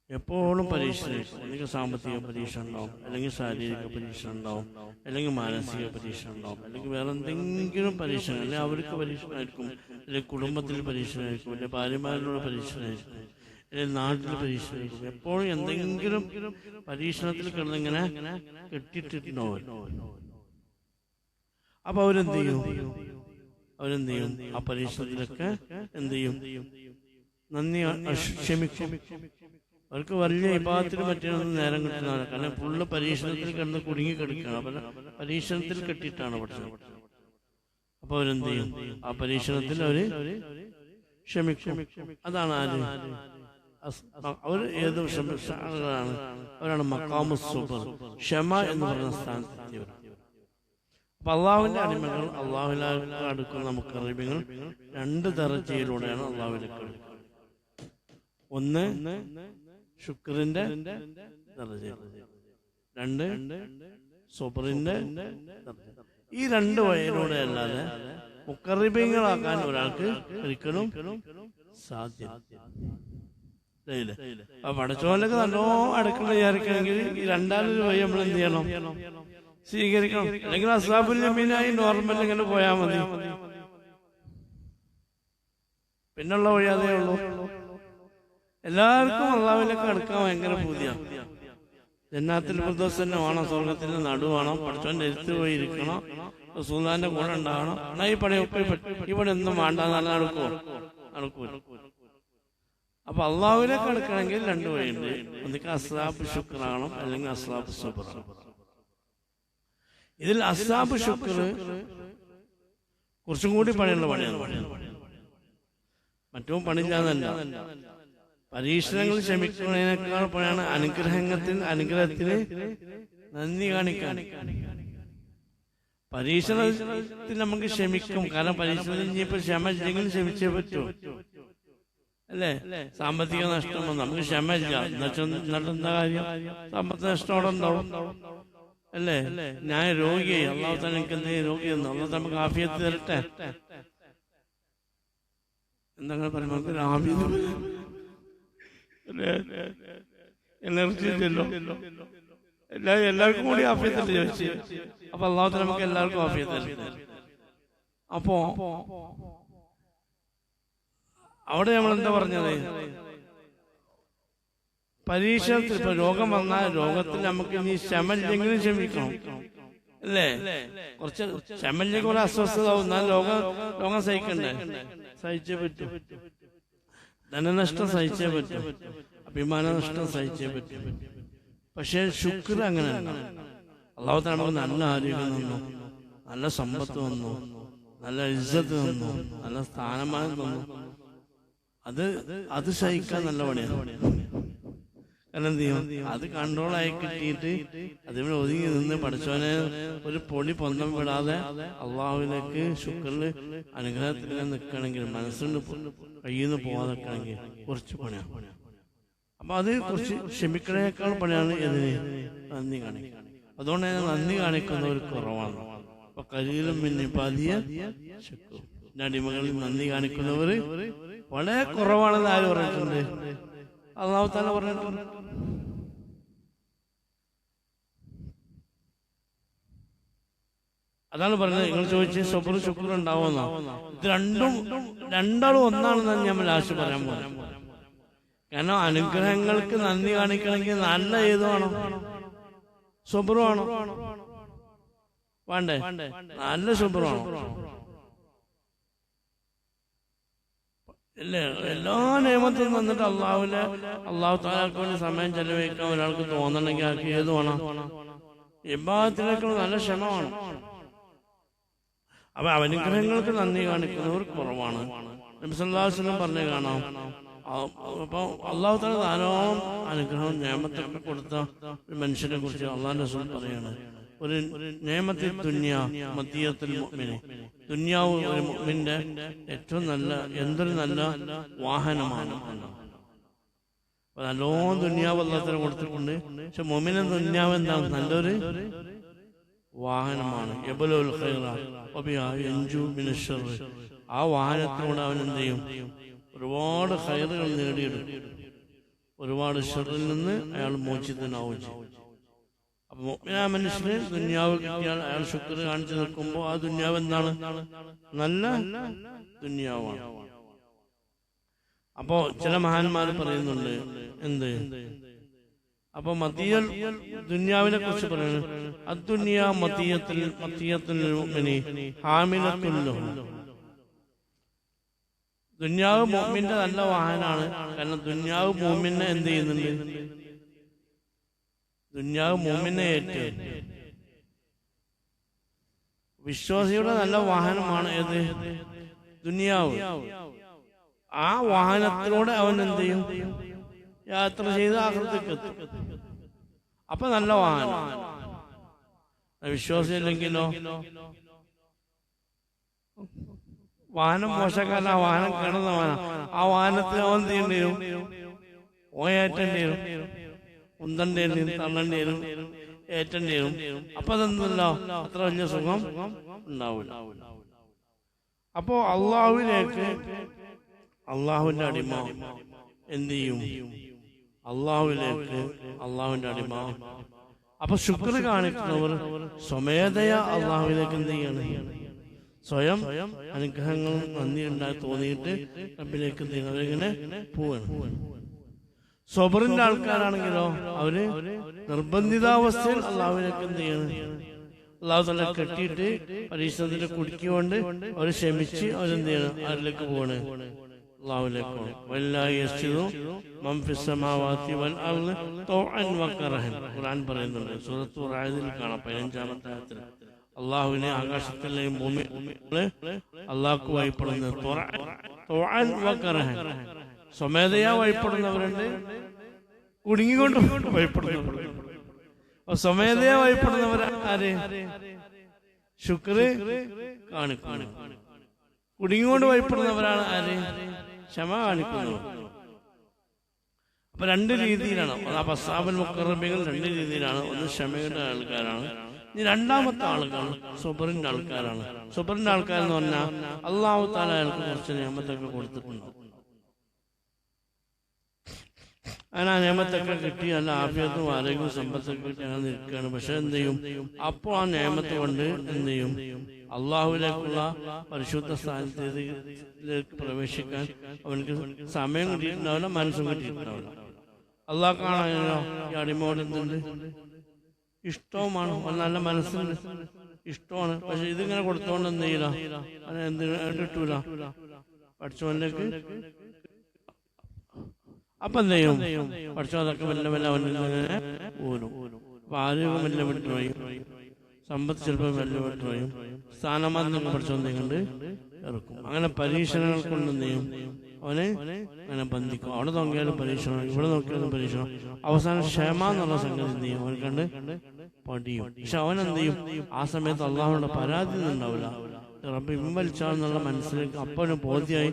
Speaker 1: എപ്പോഴും പരീക്ഷ അല്ലെങ്കിൽ സാമ്പത്തിക പരീക്ഷ ഉണ്ടാവും അല്ലെങ്കിൽ ശാരീരിക പരീക്ഷ ഉണ്ടാവും അല്ലെങ്കിൽ മാനസിക പരീക്ഷ ഉണ്ടാവും അല്ലെങ്കിൽ വേറെ എന്തെങ്കിലും പരീക്ഷ അല്ലെങ്കിൽ അവർക്ക് പരീക്ഷണമായിരിക്കും അല്ലെങ്കിൽ കുടുംബത്തിൽ പരീക്ഷണമായിരിക്കും അല്ലെങ്കിൽ ഭാര്യമാരിലുള്ള പരീക്ഷണമായിരിക്കും അല്ലെങ്കിൽ നാട്ടിൽ പരീക്ഷണമായിരിക്കും. എപ്പോഴും എന്തെങ്കിലും പരീക്ഷണത്തിൽ കിടന്നിങ്ങനെ കെട്ടിട്ടിട്ടുണ്ടാവും അപ്പൊ അവരെന്ത് ചെയ്യും? അവരെന്ത് ചെയ്യും? ആ പരീക്ഷണത്തിലൊക്കെ എന്ത് ചെയ്യും? നന്ദി ക്ഷമിക്കും. അവർക്ക് വലിയ വിഭാഗത്തിന് പറ്റണമെന്ന് നേരം കിട്ടുന്നതാണ് കാരണം ഫുള്ള് പരീക്ഷണത്തിൽ കിടന്ന് കുടുങ്ങി കിടക്കുകയാണ്. അപ്പൊ പരീക്ഷണത്തിൽ കെട്ടിയിട്ടാണ് പഠിച്ചത്. അപ്പൊ അവരെന്ത് ചെയ്യും? ആ പരീക്ഷണത്തിൽ അവർ ക്ഷമിക്കും. അതാണ് ആര്? അവർ അവർ ഏത് ആളുകളാണ്? അവരാണ് മക്കാമു സൂപ്പർ ക്ഷമ എന്ന് പറയുന്ന സ്ഥാനത്തെത്തിയവർ. അപ്പൊ അള്ളാഹുവിന്റെ അടിമകൾ അള്ളാഹുലാ അടുക്കുന്ന മുക്കറിബിങ്ങൾ രണ്ട് ദർജയിലൂടെയാണ് അള്ളാഹുവിലേക്ക് അടുക്കുന്നത് ഒന്ന് ശുക്രിന്റെ രണ്ട് സുബറിന്റെ ഈ രണ്ട് വഴിയിലൂടെ അല്ലാതെ മുക്കറിബിങ്ങളാക്കാൻ ഒരാൾക്ക് ഒരിക്കലും സാധ്യത. അപ്പൊ പടച്ചോലൊക്കെ നല്ലോ അടുക്കള വിചാരിക്കണമെങ്കിൽ ഈ രണ്ടാമത് വഴി നമ്മൾ എന്ത് ചെയ്യണം? സ്വീകരിക്കണം. അല്ലെങ്കിൽ അസാബുല്ലമീനായി നോർമൽ ഇങ്ങനെ പോയാൽ മതി. പിന്നുള്ള വഴി അതേ ഉള്ളൂ. എല്ലാവർക്കും അള്ളാവിലേക്ക് അടുക്കാൻ ഭയങ്കര പൂതിയാണ് ജന്നാത്തിൽ പ്രദോഷം തന്നെ വേണം സ്വർഗത്തിന്റെ നടുവാണോ വേണം പഠിച്ചോന്റെ എഴുത്ത് പോയി ഇരിക്കണം സുന്ദാന്റെ കൂടെ ഉണ്ടാകണം. എന്നാ ഈ പണിയൊക്കെ ഇവിടെ ഒന്നും വേണ്ട നല്ല നടക്കുമോ നടക്കൂല. അപ്പൊ അള്ളാഹുവിനെ കടക്കണമെങ്കിൽ രണ്ടു വഴിയുണ്ട്. ഒന്നിക്ക് അസ്ലാബ് ശുക്രാണം അല്ലെങ്കിൽ അസ്ലാബ് സുബ്രാണ്. ഇതിൽ അസാബ് ശുക്ർ കുറച്ചും കൂടി പണിയുള്ള പണിയാണ്. മറ്റും പണിയില്ലാന്നല്ല. പരീക്ഷണങ്ങൾ ക്ഷമിക്കുന്നതിനേക്കാൾ പണിയാണ് അനുഗ്രഹത്തിന് അനുഗ്രഹത്തിന് നന്ദി കാണിക്കാൻ. പരീക്ഷണത്തിൽ നമുക്ക് ക്ഷമിക്കും. കാരണം പരീക്ഷണത്തിൽ ഇനിയിപ്പോ ക്ഷമ ഇല്ലെങ്കിൽ ക്ഷമിച്ചേ പറ്റൂ. അല്ലേ? സാമ്പത്തിക നഷ്ടം നമുക്ക് ക്ഷമ ഇല്ല എന്നുവെച്ചാൽ എന്നിട്ട് എന്താ കാര്യം. സാമ്പത്തിക നഷ്ടം അവിടെ ഉണ്ടാവും. അല്ലേ? ഞാൻ രോഗിയെ അള്ളാഹു തന്നെ എനിക്ക് എന്തേ രോഗി അള്ളാഹു നമുക്ക് ആഫിയത്ത് തരട്ടെ. എന്താ പറയുക? നമുക്ക് ഒരു ആഫിയത്ത് എനർജി ഇല്ലല്ലോ. എല്ലാ എല്ലാവർക്കും കൂടി ആഫിയത്തല്ലേ ചോദിച്ചു? അപ്പൊ അള്ളാഹു നമുക്ക് എല്ലാവർക്കും ആഫിയത്ത് അപ്പോ അവിടെ നമ്മൾ എന്താ പറഞ്ഞത്? പരീക്ഷണത്തിൽ ഇപ്പൊ രോഗം വന്നാൽ രോഗത്തിൽ നമുക്ക് ഇനി ശമല്ലെങ്കിലും ക്ഷമിക്കണം. അല്ലേ? കുറച്ച് ക്ഷമല്ലെങ്കിൽ ഒരു അസ്വസ്ഥത വന്നാൽ എന്നാൽ രോഗം രോഗം സഹിക്കണ്ടേ? സഹിച്ചേ പറ്റൂ. ധനനഷ്ടം സഹിച്ചേ പറ്റൂ. അഭിമാന നഷ്ടം സഹിച്ചേ പറ്റൂ. പക്ഷേ ശുക്ർ അങ്ങനെ അള്ളാഹുത്ത നമുക്ക് നല്ല ആരോഗ്യം തന്നു. നല്ല സമ്പത്ത് തന്നു. നല്ല ഇജ്ജത്ത് തന്നു. നല്ല സ്ഥാനമാനം തന്നു. അത് അത് സഹിക്കാൻ നല്ല പണിയാണ് കാരണം എന്ത് ചെയ്യും അത് കിട്ടിയിട്ട് അതിവിടെ ഒതുങ്ങി നിന്ന് പഠിച്ചവനെ ഒരു പൊടി പൊന്തം വിടാതെ അള്ളാഹുവിലേക്ക് ശുക്രിൽ അനുഗ്രഹത്തിൽ നിൽക്കണമെങ്കിൽ മനസ്സിന് കയ്യിൽ നിന്ന് പോകാതെ നിൽക്കണമെങ്കിൽ കുറച്ച് പണിയാണ്. അപ്പൊ അത് കുറച്ച് ക്ഷമിക്കണേക്കാൾ പണിയാണ് ഇതിന് നന്ദി കാണിക്കുക. അതുകൊണ്ട് തന്നെ നന്ദി ഒരു കുറവാണ്. അപ്പൊ കരിയിലും പിന്നെ പതിയ അടിമകളിൽ നന്ദി കാണിക്കുന്നവര് വളരെ കുറവാണെന്ന് ആര് പറഞ്ഞിട്ടുണ്ട്? അള്ളാഹു താല പറഞ്ഞിട്ടുണ്ട്. അതാണ് പറഞ്ഞത്. നിങ്ങൾ ചോദിച്ച് സ്വപ്ര ശുക്ർ ഉണ്ടാവുന്ന ഇത് രണ്ടും രണ്ടാളും ഒന്നാണെന്നാണ് ഞാൻ ലാസ്റ്റ് പറയാൻ പോകുന്നത്. കാരണം അനുഗ്രഹങ്ങൾക്ക് നന്ദി കാണിക്കണമെങ്കിൽ നല്ല ഏതുവാണോ സ്വപ്നമാണോ വേണ്ടേ? നല്ല ഇല്ലേ എല്ലാ നിയമത്തിലും വന്നിട്ട് അള്ളാഹുവിന്റെ അള്ളാഹു താലാക്ക് വേണ്ടി സമയം ചെലവഴിക്കാൻ ഒരാൾക്ക് തോന്നണമെങ്കിൽ ആർക്ക് ഏതുവാണോ വേണം? ഇബാദത്തിനേക്കാൾ നല്ല ക്ഷമ അപ്പൊ അനുഗ്രഹങ്ങൾക്ക് നന്ദി കാണിക്കുന്നവർ കുറവാണ്. നബിസല്ലാസ്ലം പറഞ്ഞു കാണാം അപ്പോൾ അപ്പൊ അള്ളാഹു തന്നെ ധാരാളം അനുഗ്രഹം നിയമത്തൊക്കെ കൊടുത്ത ഒരു മനുഷ്യനെ കുറിച്ച് അള്ളാഹിന്റെ റസൂൽ പറയാണ്. ഒരു നിയമത്തിൽ തുന്യ മദ്യത്തിൽ മുഅ്മിന് ദുന്യാവ് ഒരു മുഅ്മിന്റെ ഏറ്റവും നല്ല എന്തൊരു നല്ല വാഹനമാണ്. നല്ലോണം തുന്യാവ് അള്ളാഹത്തിന് കൊടുത്തിട്ടുണ്ട്. പക്ഷെ മൊമിനെ തുന്യാവ് എന്താണ് നല്ലൊരു വാഹനമാണ്. എബലുൽ. ആ വാഹനത്തിലൂടെ അവൻ എന്ത് ചെയ്യും? ഒരുപാട് ഹൈറുകൾ നേടിയെടുക്കും. ഒരുപാട് ഷെറിൽ നിന്ന് അയാൾ മോചിതനാവുകയും ചെയ്യും. അപ്പൊ മുഅ്മിനായ മനുഷ്യന് ദുന്യാവ് കിട്ടിയാൽ അയാൾ ശുക്ർ കാണിച്ചു നിൽക്കുമ്പോൾ ആ ദുന്യാവ് എന്താണ്? നല്ല ദുന്യാവാണ്. അപ്പോ ചില മഹാന്മാർ പറയുന്നുണ്ട് എന്ത്? അപ്പൊ മതിയൽ ദുന്യാവിനെ കുറിച്ച് പറയുന്നു അദ്ദുന്യ മത്തിയത്തിൽ മുഅ്മിനി ഹാമിലത്തുല്ലഹു ദുന്യാവ് മോമിന്റെ നല്ല വാഹനാണ്. കാരണം ദുന്യാവ് മോമിനെ എന്ത് ചെയ്യുന്നുണ്ട്? ദുന്യാവ് മോമിനെ ഏറ്റ. വിശ്വാസിയുടെ നല്ല വാഹനമാണ് ഏത്? ദുന്യാവ്. ആ വാഹനത്തിലൂടെ അവൻ എന്ത് ചെയ്യും? യാത്ര ചെയ്ത് ആകൃതിക്ക് എത്തും. അപ്പൊ നല്ല വാഹനം വിശ്വാസമില്ലെങ്കിലോ? വാഹനം മോശക്കാരൻ ആ വാഹനം കിടന്ന വാഹനം ആ വാഹനത്തിൽ അവൻ തീണ്ടി വരും? ഓയേറ്റേണ്ടി വരും. ഉന്തണ്ടി വരും തള്ളണ്ടി വരും ഏറ്റേണ്ടി വരും. അപ്പൊ അതെന്തല്ലോ അത്ര വലിയ സുഖം ഉണ്ടാവില്ല. അപ്പോ അള്ളാഹുവിലേക്ക് അള്ളാഹുവിന്റെ അടിമ എന്ത് ചെയ്യും? അള്ളാഹുവിലേക്ക് അള്ളാഹുവിന്റെ അടിമ. അപ്പൊ ശുക്ര കാണിക്കുന്നവർ സ്വമേധയ അള്ളാഹുവിലേക്ക് എന്ത് ചെയ്യണം? സ്വയം അനുഗ്രഹങ്ങൾ നന്ദി ഉണ്ടായി തോന്നിയിട്ട് റബ്ബിലേക്ക് എന്ത് ചെയ്യണം? അവരിങ്ങനെ പോവാണ്. സ്വബറിന്റെ ആൾക്കാരാണെങ്കിലോ അവർ നിർബന്ധിതാവസ്ഥയിൽ അള്ളാഹുവിലേക്ക് എന്ത് ചെയ്യണം? അള്ളാഹു തന്നെ കെട്ടിയിട്ട് പരീക്ഷണത്തിന്റെ കുടുക്കിക്കൊണ്ട് അവർ ക്ഷമിച്ച് അവരെന്ത് ചെയ്യണം? അവരിലേക്ക് പോവാണ്? പോകണം വല്ലാഹി യസ്ജുദു മൻ ഫിസ് സമാവാതി വൽ അർൾ തൗഅൻ വകറഹൻ. ഖുർആൻ പറയുന്നുണ്ട് സൂറത്തു റായതിൽ കാണാം പതിനഞ്ചാമത്തെ ആയത്തിൽ. അള്ളാഹുവിനെ ആകാശത്തിലെയും ഭൂമി അള്ളാഹു വകറഹൻ. സ്വമേധയാ വഴിപ്പെടുന്നവരുണ്ട് കുടുങ്ങിക്കൊണ്ട് വഴിപ്പെടുന്നവരുണ്ട് അപ്പൊ സ്വമേധയാ വഴിപ്പെടുന്നവരാണ് ആര്? കാണിക്കാണ് കുടുങ്ങിക്കൊണ്ട് വഴിപ്പെടുന്നവരാണ് ആര്? ക്ഷമ കാണിക്കുന്നു. അപ്പൊ രണ്ട് രീതിയിലാണ്. ആ പസാബൽ മുക്കറബികൾ രണ്ട് രീതിയിലാണ്. ഒന്ന് ക്ഷമയുടെ ആൾക്കാരാണ്. ഇനി രണ്ടാമത്തെ ആളുകളാണ് സുബറിന്റെ ആൾക്കാരാണ്. സുബറിന്റെ ആൾക്കാരെന്ന് പറഞ്ഞാൽ അള്ളാഹു താല കുറച്ച് നിയമത്തൊക്കെ കൊടുത്തിട്ടുണ്ട്. അങ്ങനെ ആ നിയമത്തൊക്കെ കിട്ടി നല്ല ആഫിയത്തും ആരോഗ്യവും സമ്പത്തൊക്കെ കിട്ടി അങ്ങനെ നിൽക്കുകയാണ്. പക്ഷെ എന്ത് ചെയ്യും? അപ്പോൾ ആ നിയമത്തെ കൊണ്ട് എന്ത് ചെയ്യും? അള്ളാഹുവിലേക്കുള്ള പരിശുദ്ധ സ്ഥാനത്തേക്ക് പ്രവേശിക്കാൻ അവനക്ക് സമയം കിട്ടിയിട്ടുണ്ടാവില്ല മനസ്സും കിട്ടിയിട്ടുണ്ടാവില്ല. അള്ളാഹ് കാണാനോ ഈ അടിമോട് എന്തുണ്ട്? ഇഷ്ടവുമാണ് നല്ല മനസ്സുണ്ട്. ഇഷ്ടമാണ്. പക്ഷെ ഇതിങ്ങനെ കൊടുത്തോണ്ട് എന്ത് ചെയ്യില്ല? എന്ത് എന്തിനാ കിട്ടൂല. പഠിച്ചവനിലേക്ക് അപ്പൊ എന്ത് ചെയ്യും? പഠിച്ചവനൊക്കെ മെല്ലെ മെല്ലെ ആരോഗ്യം മെല്ലെ വിട്ടുപോയി സമ്പത്ത് ചിലപ്പോൾ മെല്ലെ വിട്ടുപോയും സ്ഥാനമാനങ്ങൾ പഠിച്ചവനെ കണ്ട് ഇറക്കും. അങ്ങനെ പരീക്ഷണങ്ങൾ കൊണ്ട് എന്ത് ചെയ്യും? അവനെ അങ്ങനെ ബന്ധിക്കും. അവിടെ നോക്കിയാലും പരീക്ഷണം ഇവിടെ നോക്കിയാലും പരീക്ഷണം. അവസാനം ക്ഷമ എന്നുള്ള സംഗതി എന്ത് ചെയ്യും? അവൻ കണ്ട് പടിയും പക്ഷെ അവൻ എന്ത് ചെയ്യും? ആ സമയത്ത് അള്ളാഹുടെ പരാതി ഉണ്ടാവില്ല. റബ്ബ് പിൻവലിച്ചാണെന്നുള്ള മനസ്സിലേക്ക് അപ്പോഴും ബോധ്യമായി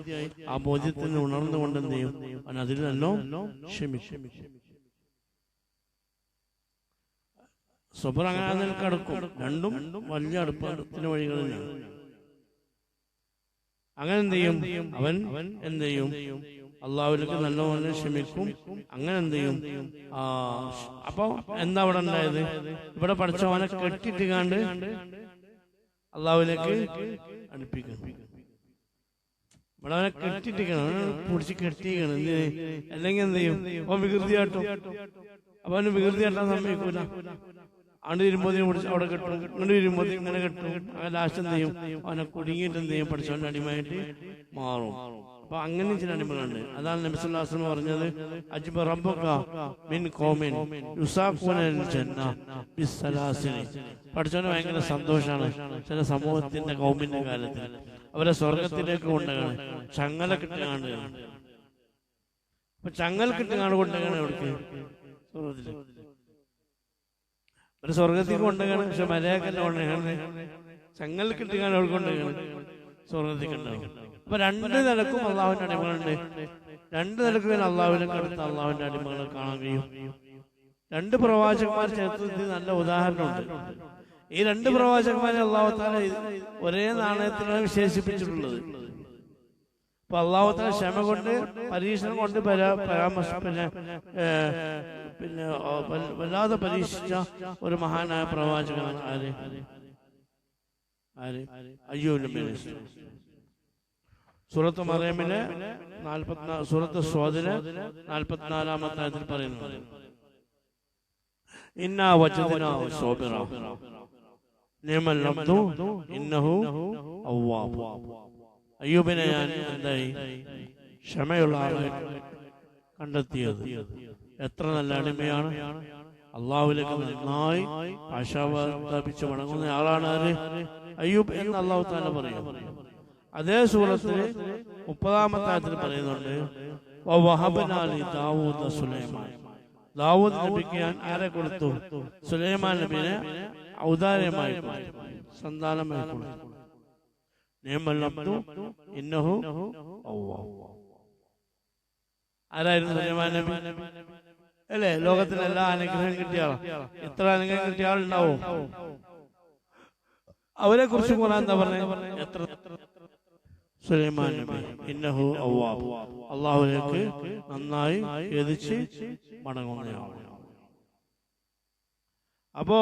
Speaker 1: ആ ബോധ്യത്തിന് ഉണർന്നുകൊണ്ട് എന്ത് ചെയ്യും? അവൻ അതിൽ നല്ലോ ക്ഷമിക്കും. കടക്കും. രണ്ടും വലിയ അടുപ്പത്തിന് വഴികളിൽ അങ്ങനെ എന്ത് ചെയ്യും? അവൻ എന്ത് ചെയ്യും? അള്ളാഹുലേക്ക് നല്ലപോലെ ക്ഷമിക്കും. അങ്ങനെ എന്ത് ചെയ്യും? ആ അപ്പൊ എന്താ അവിടെ ഉണ്ടായത്? ഇവിടെ പഠിച്ചവനെ കെട്ടിട്ട് കാണ്ട് അള്ളാഹുലേക്ക് അടുപ്പിക്കണം. ഇവിടെ അവനെ കെട്ടിട്ടിക്കണം അവനെ പിടിച്ച് കെട്ടിയിരിക്കണം എന്തിന്? അല്ലെങ്കിൽ എന്ത് ചെയ്യും? അവൻ വികൃതിയാട്ടും. അപ്പൊ അവന് വികൃതിയാട്ടാൻ സമ്മതിക്കൂല. ആണ്ട് വരുമ്പോഴത്തേനും പിടിച്ച് അവിടെ കെട്ടും. ഇങ്ങോട്ട് വരുമ്പോഴത്തേക്കും ഇങ്ങനെ കെട്ടും. ലാസ്റ്റ് എന്ത് ചെയ്യും? അവനെ കുടുങ്ങിയിട്ട് എന്ത് ചെയ്യും? പഠിച്ചവന്റെ അടിമയായിട്ട് മാറും. അപ്പൊ അങ്ങനെ ചില അടിമകളുണ്ട് അതാണ് നബിസുല്ലാസ്ലം പറഞ്ഞത് അജിബ് റബ്ബുക മിൻ കോമിൻ പഠിച്ചവന് ഭയങ്കര സന്തോഷമാണ് ചില സമൂഹത്തിന്റെ കൗമിന്റെ കാലത്ത്. അവരെ സ്വർഗത്തിലേക്ക് കൊണ്ടുപോകാണ് ചങ്ങല കിട്ടുകയാണ് അപ്പൊ ചങ്ങൽ കിട്ടുകയാണ് എവിടേക്ക് സ്വർഗത്തിലേക്ക് ഒരു സ്വർഗത്തിൽ കൊണ്ടുപോകാണ് പക്ഷെ മലയാക്കല്ല കൊണ്ടുപോകാണ് ചങ്ങൽ കിട്ടുകയാണ് അവിടെ കൊണ്ടുപോകാണ് സ്വർഗത്തിൽ ഉണ്ടാവും അപ്പൊ രണ്ട് നിലക്കും അള്ളാഹുവിന്റെ അടിമകളുണ്ട്. രണ്ട് നിലയ്ക്ക് ഇങ്ങനെ അള്ളാഹുവിനെ അടുത്ത് അള്ളാഹുവിന്റെ അടിമകളെ കാണാൻ കഴിയും. രണ്ട് പ്രവാചകന്മാർ ചേർത്ത് നല്ല ഉദാഹരണമുണ്ട്. ഈ രണ്ട് പ്രവാചകന്മാരെ അള്ളാഹുത്താല ഒരേ നാണയത്തിലാണ് വിശേഷിപ്പിച്ചിട്ടുള്ളത്. അപ്പൊ അള്ളാഹുത്താല ക്ഷമ കൊണ്ട് പരീക്ഷണം കൊണ്ട് പരാ- പരാമർശ പിന്നെ പിന്നെ വല്ലാതെ പരീക്ഷിച്ച ഒരു മഹാനായ പ്രവാചകനാണ് ആര്? ആര്? അയ്യോ. സൂറത്ത് മറിയമ്മിന് നാൽപ്പത്തിനാല് സൂറത്ത് സ്വാദിന് നാൽപ്പത്തിനാലാമത്തെ അതിൽ പറയുന്നു. ഇന്നാ വജദിനാ സോബിറ നിയമൽ അബ്ദു ഇന്നഹു അവ്വാബ്. അയ്യൂബിനെ ഞാൻ എന്തായി? ക്ഷമയുള്ള ആളെ കണ്ടെത്തിയത്. എത്ര നല്ല അടിമയാണ്. അള്ളാഹുലേക്ക് നന്നായി ആശാപിച്ച് വണങ്ങുന്ന ആളാണ് ആര്? അയ്യൂബ് എന്ന് അള്ളാഹു താല പറയും അതേ സൂറത്തിൽ മുപ്പതാമത്തെ ആയത്തിൽ പറയുന്നുണ്ട് ദാവൂദ സുലൈമാൻ. ദാവൂദ് നബിക്ക് ഞാൻ ആരെ കൊടുത്തു? സുലൈമാൻ നബിനെ ഔദാര്യമായി. സന്താനമായി കൊടുത്തു. നിയമല്ലബ്ദു ഇന്നഹു. ആരായിരുന്നു സുലൈമാൻ നബി? അല്ലേ ലോകത്തിന് എല്ലാ അനുഗ്രഹം കിട്ടിയ എത്ര അനുഗ്രഹം കിട്ടിയ ആളുണ്ടാവും? അവരെ കുറിച്ച് ഖുർആൻ എന്താ പറഞ്ഞത് എത്ര സുലൈമാൻ നബി ഇന്നഹു അള്ളാഹുലേക്ക് നന്നായി എതിച്ച് മടങ്ങുന്നതാണ് അപ്പോ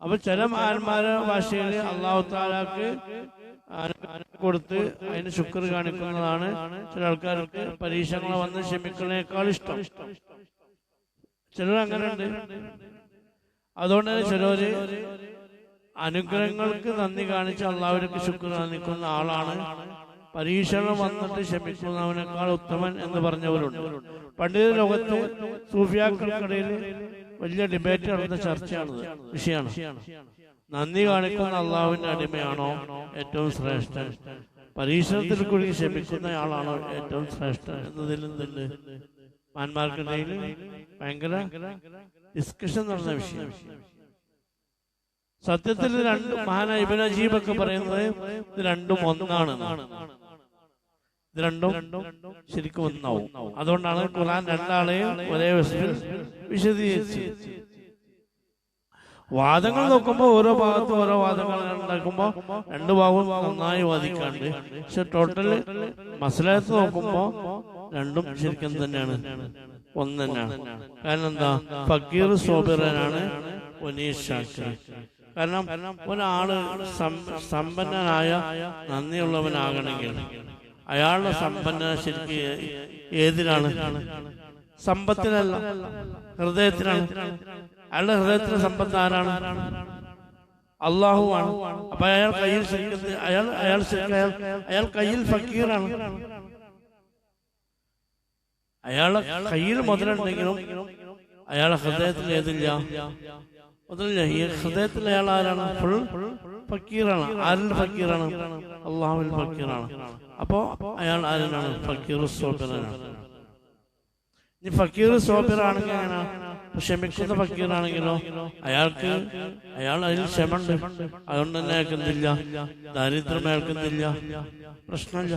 Speaker 1: അപ്പൊ ചില മഹാന്മാരെ ഭാഷയിൽ അള്ളാഹു താലാക്ക് കൊടുത്ത് അതിന് ശുക്ർ കാണിക്കുന്നതാണ് ചില ആൾക്കാർക്ക് പരീക്ഷകൾ വന്ന് ക്ഷമിക്കുന്നതിനേക്കാൾ ഇഷ്ടം. ചിലർ അങ്ങനെ ഉണ്ട് അതുകൊണ്ട് ചിലര് അനുഗ്രഹങ്ങൾക്ക് നന്ദി കാണിച്ച് അള്ളാഹുവിനൊക്കെ ശുക്ർ നിൽക്കുന്ന ആളാണ്. പരീക്ഷണം വന്നിട്ട് ക്ഷമിക്കുന്നവനേക്കാൾ ഉത്തമൻ എന്ന് പറഞ്ഞവരുണ്ട്. പണ്ഡിത ലോകത്ത് സൂഫിയാക്കൾക്കിടയിൽ വലിയ ഡിബേറ്റ് നടന്ന ചർച്ചയാണ് വിഷയമാണ്. നന്ദി കാണിക്കുന്ന അള്ളാഹുവിന്റെ അടിമയാണോ? ഏറ്റവും ശ്രേഷ്ഠൻ. പരീക്ഷണത്തിൽ കൂടി ക്ഷമിക്കുന്ന ആളാണോ ഏറ്റവും ശ്രേഷ്ഠൻ എന്നതിൽ എന്തുണ്ട്? മാന്മാർക്കിടയിൽ ഭയങ്കര ഡിസ്കഷൻ നടന്ന വിഷയം. സത്യത്തിൽ രണ്ട് മഹാന ഇബൻ അജീബ് ഒക്കെ പറയുന്നത് ഇത് രണ്ടും ഒന്നാണ് ഇത് രണ്ടും ശരിക്കും ഒന്നാവും. അതുകൊണ്ടാണ് ഖുർആൻ രണ്ടാളെയും ഒരേ വശത്തിൽ വിശദീകരിച്ചത്. വാദങ്ങൾ നോക്കുമ്പോൾ ഓരോ ഭാഗത്തും ഓരോ വാദങ്ങൾ ഉണ്ടാക്കുമ്പോൾ രണ്ട് ഭാഗവും നന്നായി വാദിക്കാണ്ട്. പക്ഷെ ടോട്ടൽ മസലത്ത് നോക്കുമ്പോൾ രണ്ടും ശരിക്കും തന്നെയാണ്. ഒന്ന് തന്നെയാണ്. കാരണം എന്താ? ഫക്കീർ സോബിറനാണ് ഒനീഷ് കാരണം ഒരാൾ സമ്പന്നനായ നന്ദിയുള്ളവനാകണമെങ്കിൽ അയാളുടെ സമ്പന്നത ശരിക്ക് ഏതിനാണ് സമ്പത്തിനല്ല ഹൃദയത്തിനാണ് അയാളുടെ ഹൃദയത്തിന് സമ്പത്ത് ആരാണ്? അള്ളാഹുവാണ്. അപ്പൊ അയാൾ കയ്യിൽ അയാൾ അയാൾ അയാൾ കയ്യിൽ ഫക്കീറാണ്. അയാളെ കയ്യിൽ മുതലുണ്ടെങ്കിലും അയാളെ ഹൃദയത്തിൽ ഏതില്ല? മുതലില്ല ഈ ഹൃദയത്തിലെ ആരാണ് ഫുൾ ഫക്കീറാണ്. ആരുടെ ഫക്കീറാണ്? അള്ളാഹുവിൽ ഫക്കീറാണ്. അപ്പോ അയാൾ ആരാണ് ഫക്കീർ സോബിറാണ് ഇനി ഫക്കീർ സോബിറാണെങ്കിൽ എങ്ങനെയാണ് ക്ഷമിക്കുന്ന ഫക്കീറാണെങ്കിലോ? അയാൾക്ക് അയാൾ അതിൽ ക്ഷമണ്ട് അതുകൊണ്ട് തന്നെ അയാൾക്ക് എന്തില്ല ദാരിദ്ര്യം അയാൾക്കെന്തില്ല? പ്രശ്നമില്ല.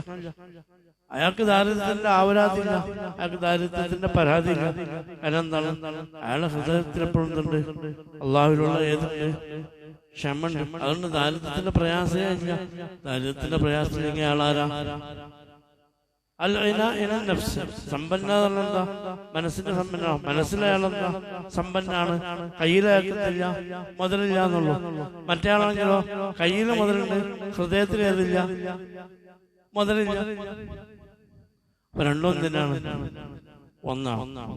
Speaker 1: അയാൾക്ക് ദാരിദ്ര്യത്തിന്റെ ആവരാതില്ല അയാൾക്ക് ദാരിദ്ര്യത്തിന്റെ പരാതിയില്ല. കാരണം എന്താണ്? അയാളുടെ ഹൃദയത്തിൽ എപ്പോഴും ഉണ്ട്. അള്ളാഹുവിലുള്ള ഏതുണ്ട്? ക്ഷമുണ്ട് അതുകൊണ്ട് ദാരിദ്ര്യത്തിന്റെ പ്രയാസമേ ഇല്ല ദാരിദ്ര്യത്തിന്റെ പ്രയാസമില്ലെങ്കിൽ അയാളാരാ അൽ ഇന നഫ്സ്. സമ്പന്ന എന്താ? മനസ്സിന്റെ സമ്പന്ന മനസ്സിലയാളെന്താ സമ്പന്നാണ്. കയ്യിലേക്കത്തില്ല മുതലില്ല എന്നുള്ളൂ. മറ്റേ ആളാണെങ്കിലോ? കയ്യിൽ മുതലുണ്ട്. ഹൃദയത്തിൽ ഏതില്ല? മുതലില്ല. രണ്ടും എന്തിനാണ്? ഒന്നാണ്.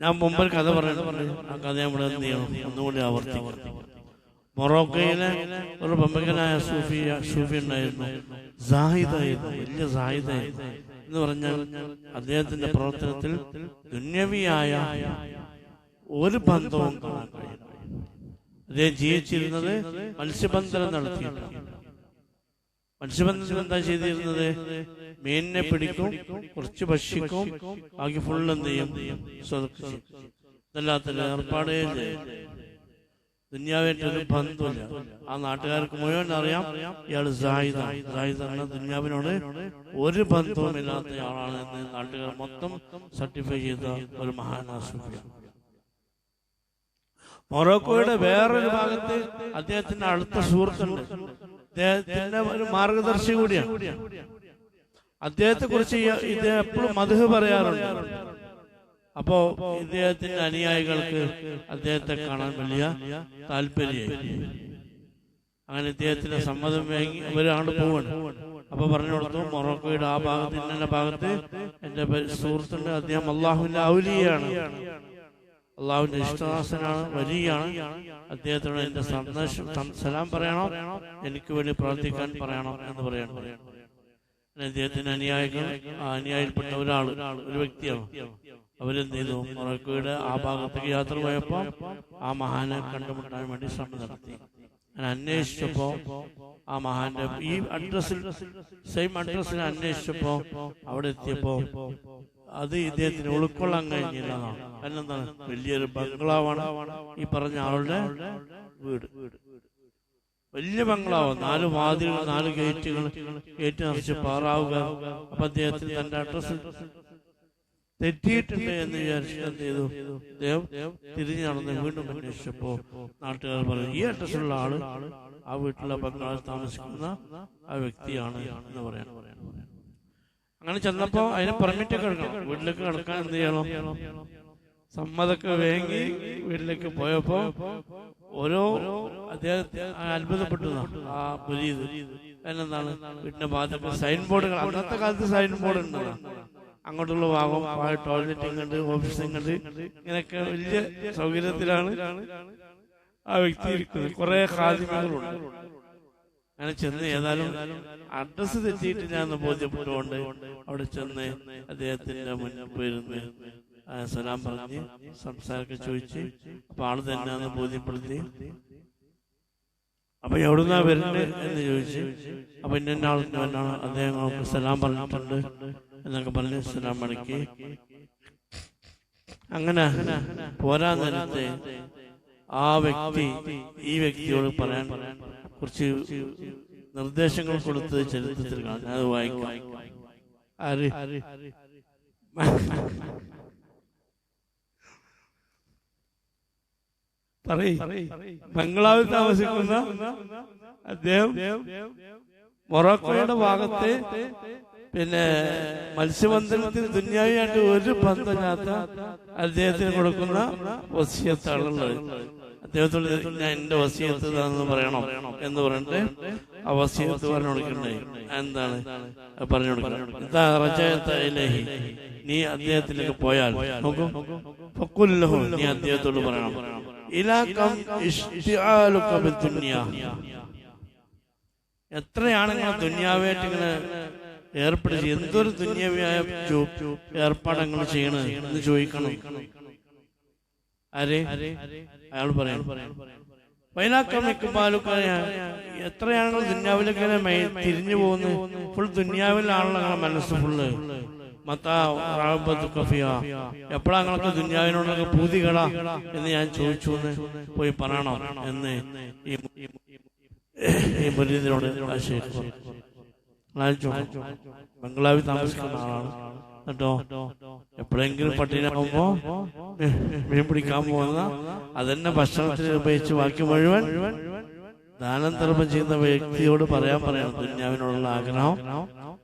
Speaker 1: ഞാൻ മുമ്പ് കഥ പറയുന്നത് ആ കഥ നമ്മൾ എന്ത് ചെയ്യണം? ഒന്നുകൂടി ആവർത്തിക്കണം മൊറോക്കയിലെ ഒരു പ്രമുഖനായ സൂഫി സൂഫി ഉണ്ടായിരുന്നു. സാഹിദായിരുന്നു വലിയ സാഹിദായിരുന്നു. എന്ന് പറഞ്ഞാൽ അദ്ദേഹത്തിന്റെ പ്രവർത്തനത്തിൽ ദുന്യവിയായ ഒരു ബന്ധവും കാണാൻ കഴിയും അദ്ദേഹം ജീവിച്ചിരുന്നത് മത്സ്യബന്ധനം നടത്തിയിട്ടാണ്. മത്സ്യബന്ധനം എന്താ ചെയ്തിരുന്നത്? മീനിനെ പിടിക്കും കുറച്ച് ഭക്ഷിക്കും ബാക്കി ഫുൾ എന്ത് ചെയ്യും? ഇതല്ലാത്ത ഏർപ്പാടേ ബന്ധമില്ല ആ നാട്ടുകാർക്ക് മുഴുവൻ അറിയാം ഇയാൾ എന്ന ദുന്യാവിനോട് ഒരു ബന്ധവും ഇല്ലാത്ത ആളാണ് എന്ന് നാട്ടുകാർ മൊത്തം സർട്ടിഫൈ ചെയ്ത ഒരു മഹാനാസൂഫിയാണ് മൊറോക്കോയുടെ വേറൊരു ഭാഗത്ത് അദ്ദേഹത്തിന്റെ അടുത്ത സുഹൃത്തുണ്ട്. അദ്ദേഹത്തിന്റെ ഒരു മാർഗദർശി കൂടിയാണ്. അദ്ദേഹത്തെ കുറിച്ച് ഇദ്ദേഹം എപ്പോഴും മധു പറയാറുണ്ട്. അപ്പോ ഇദ്ദേഹത്തിന്റെ അനുയായികൾക്ക് അദ്ദേഹത്തെ കാണാൻ വലിയ താല്പര്യം അങ്ങനെ ഇദ്ദേഹത്തിന്റെ സമ്മതം വാങ്ങി അവരാണ് പോവാണ്. അപ്പൊ പറഞ്ഞു കൊടുത്തു മൊറോക്കോയുടെ ആ ഭാഗത്ത് ഇന്ന ഭാഗത്ത് എന്റെ സുഹൃത്തുണ്ട് അദ്ദേഹം അള്ളാഹുവിന്റെ ഔലിയാണ്. അള്ളാഹുവിന്റെ ഇഷ്ടദാസനാണ് വലിയാണ് അദ്ദേഹത്തോട് എന്റെ സന്ദേശം സലാം പറയണം. എനിക്ക് വേണ്ടി പ്രാർത്ഥിക്കാൻ പറയണം എന്ന് പറയണം. അദ്ദേഹത്തിന്റെ അനുയായികൾ ആ അനുയായിൽപ്പെട്ട ഒരാൾ ഒരു വ്യക്തിയാണ് അവരെന്ത് ചെയ്തു മൊറക്കോയുടെ ആ ഭാഗത്തേക്ക് യാത്ര പോയപ്പോ ആ മഹാനെ കണ്ടുമുട്ടാൻ വേണ്ടി ശ്രമം നടത്തി. ഞാൻ അന്വേഷിച്ചപ്പോ ആ മഹാന്റെ ഈ അഡ്രസ്സിൽ സെയിം അഡ്രസ്സിൽ അന്വേഷിച്ചപ്പോ അവിടെ എത്തിയപ്പോ അത് ഇദ്ദേഹത്തിന് ഉൾക്കൊള്ളാൻ കഴിഞ്ഞില്ല അല്ലെന്താണ് വലിയൊരു ബംഗ്ലാവാണ് ഈ പറഞ്ഞ ആളുടെ വീട്. വലിയ ബംഗ്ലാവ്. നാല് വാതിലുകൾ നാല് ഗേറ്റുകൾ ഗേറ്റ് നിറച്ച് പാറാവുക. അപ്പൊ അദ്ദേഹത്തിന് തന്റെ അഡ്രസ് തെറ്റിയിട്ടുണ്ട് എന്ന് വിചാരിച്ചിട്ട് എന്ത് ചെയ്തു? അദ്ദേഹം തിരിഞ്ഞു നടന്ന് വീണ്ടും അന്വേഷിച്ചപ്പോ നാട്ടുകാർ പറഞ്ഞു ഈ അഡ്രസ്സിലുള്ള ആൾ ആ വീട്ടിലെ ബംഗ്ലാവിൽ താമസിക്കുന്ന ആ വ്യക്തിയാണ് എന്ന് പറയാൻ അങ്ങനെ ചെന്നപ്പോ അതിന് പെർമിറ്റ് ഒക്കെ എടുക്കണം. വീട്ടിലേക്ക് കിടക്കാൻ എന്ത് ചെയ്യണം? സമ്മതൊക്കെ വേങ്ങി വീട്ടിലേക്ക് പോയപ്പോ ഓരോ അദ്ദേഹത്തെ അത്ഭുതപ്പെട്ടു ആ പുതിയ അതിനെന്താണ്? വീടിന്റെ ഭാഗത്ത് സൈൻ ബോർഡുകൾ അന്നത്തെ കാലത്ത് സൈൻ ബോർഡ് ഉണ്ടല്ലോ. അങ്ങോട്ടുള്ള ഭാഗം ടോയ്ലറ്റ് കണ്ട് ഓഫീസും കണ്ട് ഇങ്ങനെയൊക്കെ വലിയ സൗകര്യത്തിലാണ് ആ വ്യക്തി ഇരിക്കുന്നത്. കുറെ ഖാദിമകളുണ്ട് അങ്ങനെ ചെന്ന് ഏതായാലും അഡ്രസ്സ് തെറ്റിയിട്ട് ഞാൻ ബോധ്യപ്പെട്ടുകൊണ്ട് അവിടെ ചെന്ന് അദ്ദേഹത്തിന്റെ മുന്നിൽ പോയിരുന്ന് സലാം പറഞ്ഞ് സംസാരമൊക്കെ ചോദിച്ച് അപ്പൊ ആൾ തന്നെയാന്ന് ബോധ്യപ്പെടുത്തി. അപ്പൊ എവിടുന്നാ വരുന്നത് എന്ന് ചോദിച്ചു അപ്പൊ ഇന്ന ആളിന് വന്നാണ് അദ്ദേഹം സലാം പറഞ്ഞിട്ടുണ്ട് എന്നൊക്കെ പറഞ്ഞ് സലാം പണിക്ക്. അങ്ങനെ പോരാ നേരത്തെ ആ വ്യക്തി ഈ വ്യക്തിയോട് പറയാൻ കുറച്ച് നിർദ്ദേശങ്ങൾ കൊടുത്ത് ചരിത്രത്തിൽ കാണാം. അത് വായിക്കാം. ബംഗ്ലാവിൽ താമസിക്കുന്ന അദ്ദേഹം മൊറോക്കോയുടെ ഭാഗത്തെ പിന്നെ മത്സ്യബന്ധനത്തിൽ ദുന്യാവിയായിട്ട് ഒരു ബന്ധമില്ലാത്ത അദ്ദേഹത്തിന് കൊടുക്കുന്ന വസിയത്താണുള്ളത്. ഞാൻ എന്റെ വസീത്ത് എന്ന് പറയണം എന്ന് പറഞ്ഞിട്ട് ആ വസീത്ത് പറഞ്ഞു കൊടുക്കണ്ടേ? എന്താണ്? പറഞ്ഞു കൊടുക്കണം. നീ അദ്ദേഹത്തിലേക്ക് പോയാൽ നോക്കൂ. നീ അദ്ദേഹത്തോട് പറയണം. ഇലാക്കം എത്രയാണ് ദുന്യാവായിട്ട് ഇങ്ങനെ ഏർപ്പെടുത്തി എന്തൊരു ദുന്യാവിയായ ഏർപ്പാടങ്ങൾ ചെയ്യണത് എന്ന് ചോദിക്കണം. ആരെ? അയാൾ പറയാൻ എത്രയാണ് ദുന്യാവിലേക്ക് തിരിഞ്ഞു പോകുന്നത് ഫുൾ ദുന്യാവിലാണല്ലോ നിങ്ങളെ മനസ്സ് ഫുള്ള് എപ്പോഴാ നിങ്ങൾക്ക് ദുന്യാവിനോടൊക്കെ കട എന്ന് ഞാൻ ചോദിച്ചു എന്ന് പോയി പറയണം എന്ന് ഈ നോക്ക്. ബംഗ്ലാവിൽ താമസിക്കുന്ന ആളാണ്. കേട്ടോ എപ്പോഴെങ്കിലും പട്ടിനാകുമ്പോ മീൻ പിടിക്കാൻ പോകുന്ന അതന്നെ ഭക്ഷണത്തിന് ഉപയോഗിച്ച് ബാക്കി മുഴുവൻ ദാനം ധർമ്മം ചെയ്യുന്ന വ്യക്തിയോട് പറയാൻ പറയണം. ദുന്യാവിനോടുള്ള ആഗ്രഹം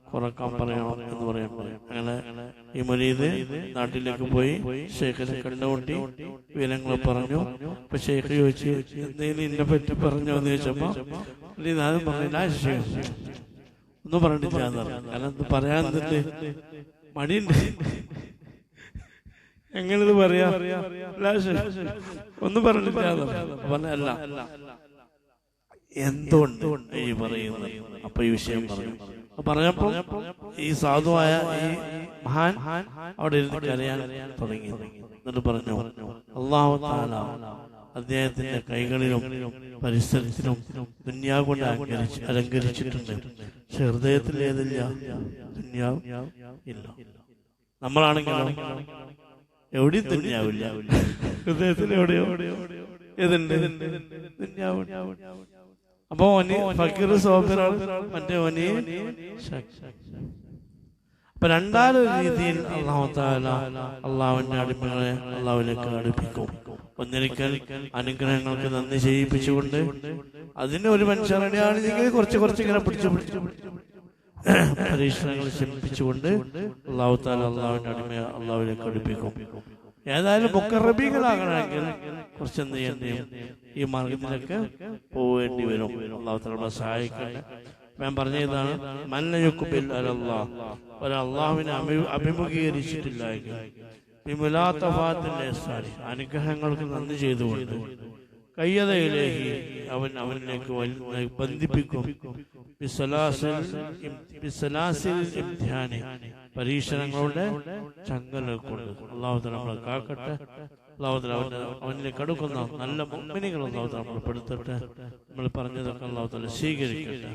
Speaker 1: കുറയ്ക്കാൻ പറയണം എന്ന് പറയാൻ പറയും അങ്ങനെ ഈ മുനീത് നാട്ടിലേക്ക് പോയി ഷെയ്ഖിനെ കണ്ടുമുട്ടി വിവരങ്ങൾ പറഞ്ഞു. അപ്പൊ ഷെയ്ഖ് ചോദിച്ചു എന്തെങ്കിലും ഇന്നെ പറ്റി പറഞ്ഞോ? എന്ന് ചോദിച്ചപ്പോ മുരീദ് ആദ്യം പറഞ്ഞില്ല "ആ, ഷെയ്ഖ് ഒന്നും പറഞ്ഞിട്ടില്ല എന്ന് പറഞ്ഞു. കാരണം പറയാൻ മടിയുണ്ട്. എങ്ങനെ പറയാ? "ഇല്ല, ഷെയ്ഖ്, ഒന്നും പറഞ്ഞില്ല എന്തുകൊണ്ട് പറയുന്നത്? അപ്പൊ ഈ വിഷയം പറഞ്ഞു. പറഞ്ഞപ്പോ ഈ സാധുവായ മഹാൻ അവിടെ ഇരുന്ന് കരയാൻ തുടങ്ങി. എന്നിട്ട് പറഞ്ഞു അള്ളാഹു അദ്ദേഹത്തിന്റെ കൈകളിലും പരിസരത്തിലും ദുന്യാ കൊണ്ട് അലങ്കരിച്ച് അലങ്കരിച്ചിട്ടുണ്ട്. പക്ഷെ ഹൃദയത്തിൽ ഏതില്ല? ഇല്ല. നമ്മളാണെങ്കിലോ എവിടെയും ദുന്യാവില്ല. ഹൃദയത്തിൽ എവിടെയോ അപ്പൊ ഫക്കീർ സോബിറാണ് മറ്റേ ഒനി അപ്പൊ രണ്ടാൽ രീതിയിൽ അള്ളാഹു അള്ളാഹുവിന്റെ അടിമകളെ അള്ളാഹുവിലേക്ക് അടുപ്പിക്കും. ഒന്നിരിക്കൽ അനുഗ്രഹങ്ങൾക്ക് നന്ദി ചെയ്യിപ്പിച്ചുകൊണ്ട് അതിന് ഒരു മനുഷ്യരുടെയാണെങ്കിൽ കുറച്ച് കുറച്ച് ഇങ്ങനെ പിടിച്ചു പിടിച്ചു പരീക്ഷണങ്ങൾ ശമിപ്പിച്ചുകൊണ്ട് അള്ളാഹു താല അള്ളാഹുവിന്റെ അടിമ അള്ളാഹുവിലേക്ക് അടുപ്പിക്കും. ഏതായാലും മുക്കറബികളാകണമെങ്കിൽ കുറച്ച് എന്ത് ചെയ്യേണ്ടി ഈ മാർഗത്തിലൊക്കെ പോവേണ്ടി വരും. അള്ളാഹു താല സഹായിക്കട്ടെ. ഞാൻ പറഞ്ഞതാണ് മല്ലയൊക്കെ അലല്ലാ അള്ളാഹുവിനെ അഭിമുഖീകരിച്ചിട്ടില്ല വിമുലാത്തഫാത്തിന്റെ അനുഗ്രഹങ്ങൾക്ക് നന്ദി ചെയ്തുകൊണ്ട് കയ്യതയിലേക്ക് അവൻ അവനിലേക്ക് ബന്ധിപ്പിക്കും. പരീക്ഷണങ്ങളുടെ ചങ്ങല കൊണ്ട് നമ്മളെ കാക്കട്ടെ. അള്ളാഹുദല അവന്റെ അവനിലേക്ക് അടുക്കുന്ന നല്ല മുമ്മിനികൾ അള്ളാഹുദല നമ്മൾ പെടുത്തട്ടെ. നമ്മൾ പറഞ്ഞതൊക്കെ അള്ളാഹുദല സ്വീകരിക്കട്ടെ.